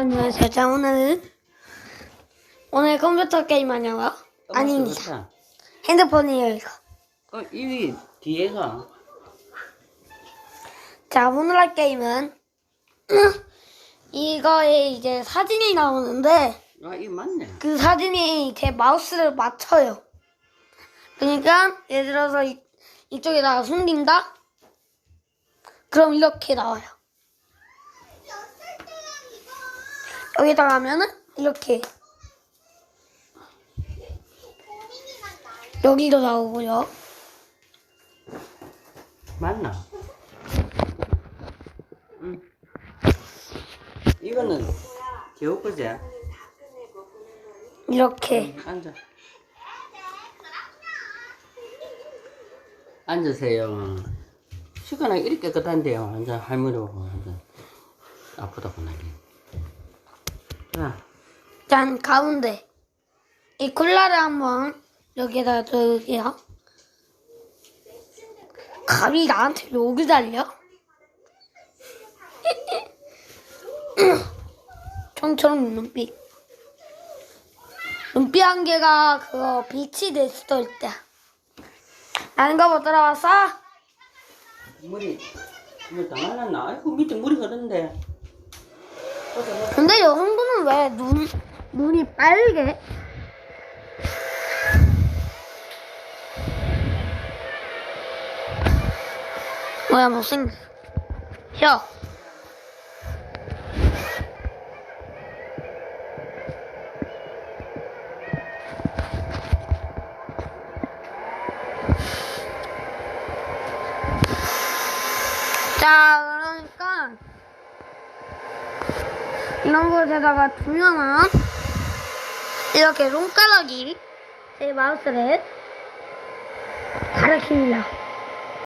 안녕하세요. 자, 오늘은 오늘 컴퓨터 게임 하냐고요? 아닙니다. 그렇다. 핸드폰이에요, 이거. 어, 이 뒤에가 자, 오늘 할 게임은 이거에 이제 사진이 나오는데 아, 이 맞네. 그 사진이 제 마우스를 맞춰요. 그러니까 예를 들어서 이, 이쪽에다가 숨긴다? 그럼 이렇게 나와요. 여기다가 하면은 이렇게 여기도 나오고요. 맞나? 응. 이거는 겨우 거지? 이렇게 앉아. 앉으세요. 시간이 이렇게 깨끗한데요. 앉아, 할머니 보고 앉아. 아프다고 난리. 자, 짠 가운데 이 콜라를 한번 여기에다 넣을게요. 감이 나한테 여기 달려? 총처럼 눈빛. 눈빛 한 개가 그거 빛이 될 수도 있다. 나는 거못 들어왔어? 물이, 물다 말랐나? 아이고, 밑에 물이 흐른데. 근데 여정 왜 눈, 눈이 빨개? 뭐야 못생겼어 혀 자, 그러니까 이런 곳에다가 두면은 이렇게 손가락이 제 마우스를 가리킵니다.